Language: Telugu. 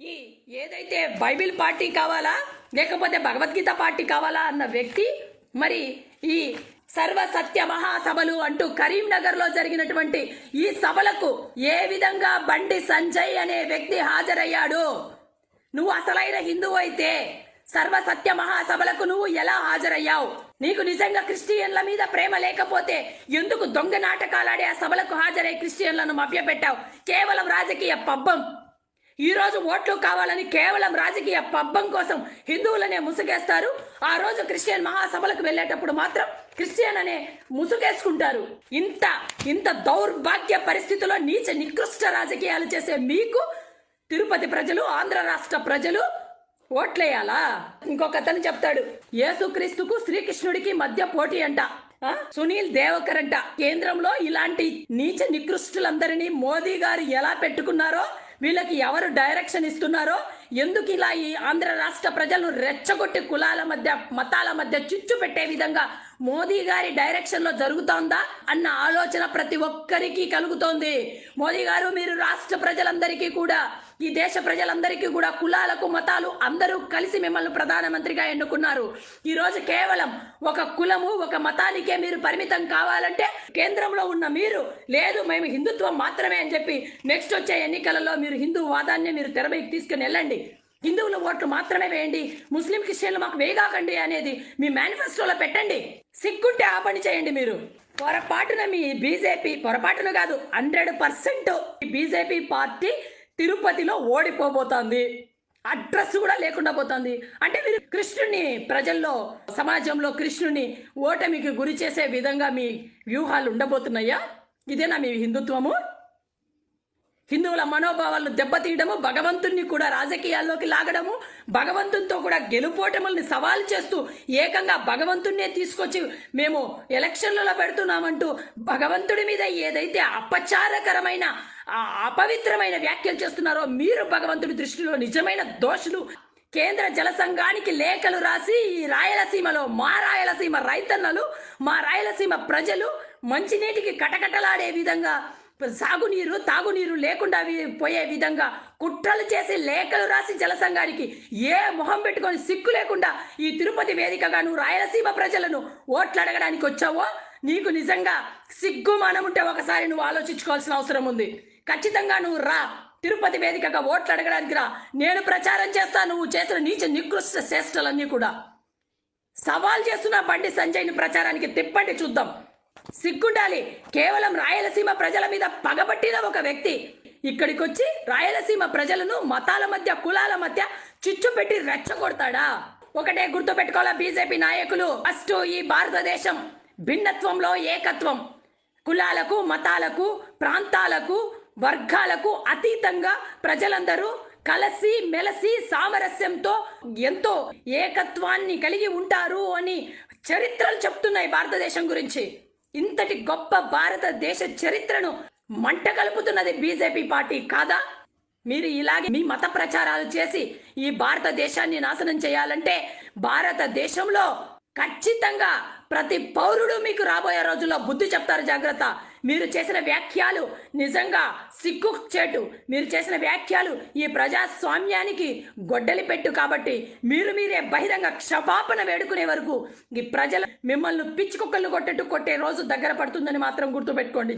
ఈ ఏదైతే బైబిల్ పార్టీ కావాలా లేకపోతే భగవద్గీత పార్టీ కావాలా అన్న వ్యక్తి మరి ఈ సర్వ సత్య మహాసభలు అంటూ కరీంనగర్లో జరిగినటువంటి ఈ సభలకు ఏ విధంగా బండి సంజయ్ అనే వ్యక్తి హాజరయ్యాడు? నువ్వు అసలైన హిందువు అయితే సర్వ సత్య మహాసభలకు నువ్వు ఎలా హాజరయ్యావు? నీకు నిజంగా క్రిస్టియన్ల మీద ప్రేమ లేకపోతే ఎందుకు దొంగ నాటకాలాడే ఆ సభలకు హాజరై క్రిస్టియన్లను మభ్యపెట్టావు? కేవలం రాజకీయ పబ్బం. ఈ రోజు ఓట్లు కావాలని కేవలం రాజకీయ పబ్బం కోసం హిందువులనే ముసుగేస్తారు. ఆ రోజు క్రిస్టియన్ మహాసభలకు వెళ్ళేటప్పుడు మాత్రం క్రిస్టియన్ అనే ముసుగేసుకుంటారు. ఇంత ఇంత దౌర్భాగ్య పరిస్థితుల్లో నీచ నికృష్ట రాజకీయాలు చేసే మీకు తిరుపతి ప్రజలు ఆంధ్ర రాష్ట్ర ప్రజలు ఓట్లేయాలా? ఇంకొక అతను చెప్తాడు యేసుక్రీస్తుకు శ్రీకృష్ణుడికి మధ్య పోటీ అంట. సునీల్ దేవకర్ అంట. కేంద్రంలో ఇలాంటి నీచ నికృష్టులందరినీ మోదీ గారు ఎలా పెట్టుకున్నారో వీళ్ళకి ఎవరు డైరెక్షన్ ఇస్తున్నారో ఎందుకు ఇలా ఈ ఆంధ్ర రాష్ట్ర ప్రజలను రెచ్చగొట్టి కులాల మధ్య మతాల మధ్య చిచ్చు పెట్టే విధంగా మోదీ గారి డైరెక్షన్లో జరుగుతోందా అన్న ఆలోచన ప్రతి ఒక్కరికి కలుగుతోంది. మోదీ గారు మీరు రాష్ట్ర ప్రజలందరికీ కూడా ఈ దేశ ప్రజలందరికీ కూడా కులాలకు మతాలు అందరూ కలిసి మిమ్మల్ని ప్రధానమంత్రిగా ఎన్నుకున్నారు. ఈరోజు కేవలం ఒక కులము ఒక మతానికే మీరు పరిమితం కావాలంటే కేంద్రంలో ఉన్న మీరు లేదు మేము హిందుత్వం మాత్రమే అని చెప్పి నెక్స్ట్ వచ్చే ఎన్నికలలో మీరు హిందూ వాదాన్ని మీరు తెరపైకి తీసుకుని వెళ్ళండి. హిందువుల ఓట్లు మాత్రమే వేయండి. ముస్లిం క్రిస్టియన్లు మాకు వేగాకండి అనేది మీ మేనిఫెస్టోలో పెట్టండి. సిగ్గుంటే ఆ పని చేయండి మీరు. పొరపాటున మీ బీజేపీ పొరపాటున కాదు హండ్రెడ్ పర్సెంట్ బీజేపీ పార్టీ తిరుపతిలో ఓడిపోబోతోంది. అడ్రస్ కూడా లేకుండా పోతుంది. అంటే మీరు కృష్ణుని ప్రజల్లో సమాజంలో కృష్ణుని ఓటమికి గురి చేసే విధంగా మీ వ్యూహాలు ఉండబోతున్నాయా? ఇదేనా మీ హిందుత్వము? హిందువుల మనోభావాలను దెబ్బతీయడము భగవంతుణ్ణి కూడా రాజకీయాల్లోకి లాగడము భగవంతునితో కూడా గెలుపోటముల్ని సవాల్ చేస్తూ ఏకంగా భగవంతుణ్ణే తీసుకొచ్చి మేము ఎలక్షన్లలో పెడుతున్నామంటూ భగవంతుడి మీద ఏదైతే అపచారకరమైన అపవిత్రమైన వ్యాఖ్యలు చేస్తున్నారో మీరు భగవంతుడి దృష్టిలో నిజమైన దోషులు. కేంద్ర జల సంఘానికి లేఖలు రాసి ఈ రాయలసీమలో మా రాయలసీమ రైతన్నలు మా రాయలసీమ ప్రజలు మంచినీటికి కటకటలాడే విధంగా సాగునీరు తాగునీరు లేకుండా పోయే విధంగా కుట్రలు చేసి లేఖలు రాసి జలసంఘానికి ఏ మొహం పెట్టుకొని సిక్కు లేకుండా ఈ తిరుపతి వేదికగా నువ్వు రాయలసీమ ప్రజలను ఓట్లు అడగడానికి వచ్చావో నీకు నిజంగా సిగ్గు మనముంటే ఒకసారి నువ్వు ఆలోచించుకోవాల్సిన అవసరం ఉంది. ఖచ్చితంగా నువ్వు రా తిరుపతి వేదికగా ఓట్లు అడగడానికి రా. నేను ప్రచారం చేస్తాను నువ్వు చేసిన నీచ నికృష్ట చేష్టలన్నీ కూడా. సవాల్ చేస్తున్న బండి సంజయ్ని ప్రచారానికి తిప్పండి చూద్దాం. సిగ్గుండాలి. కేవలం రాయలసీమ ప్రజల మీద పగబట్టిన ఒక వ్యక్తి ఇక్కడికి వచ్చి రాయలసీమ ప్రజలను మతాల మధ్య కులాల మధ్య చిచ్చు పెట్టి రెచ్చగొడతాడా? ఒకటే గుర్తు పెట్టుకోవాలా బీజేపీ నాయకులు? ఫస్ట్ ఈ భారతదేశం భిన్నత్వంలో ఏకత్వం. కులాలకు మతాలకు ప్రాంతాలకు వర్గాలకు అతీతంగా ప్రజలందరూ కలసి మెలసి సామరస్యంతో ఎంతో ఏకత్వాన్ని కలిగి ఉంటారు అని చరిత్రలు చెప్తున్నాయి భారతదేశం గురించి. ఇంతటి గొప్ప భారతదేశ చరిత్రను మంట కలుపుతున్నది బీజేపీ పార్టీ కాదా? మీరు ఇలాగే మీ మత ప్రచారాలు చేసి ఈ భారతదేశాన్ని నాశనం చేయాలంటే భారతదేశంలో ఖచ్చితంగా ప్రతి పౌరుడు మీకు రాబోయే రోజుల్లో బుద్ధి చెప్తారు జాగ్రత్త. మీరు చేసిన వ్యాఖ్యలు నిజంగా సిగ్గు చేటు. మీరు చేసిన వ్యాఖ్యలు ఈ ప్రజాస్వామ్యానికి గొడ్డలి పెట్టు కాబట్టి మీరు మీరే బహిరంగ క్షమాపణ వేడుకునే వరకు ఈ ప్రజలు మిమ్మల్ని పిచ్చి కుక్కలు కొట్టట్టు కొట్టే రోజు దగ్గర పడుతుందని మాత్రం గుర్తుపెట్టుకోండి.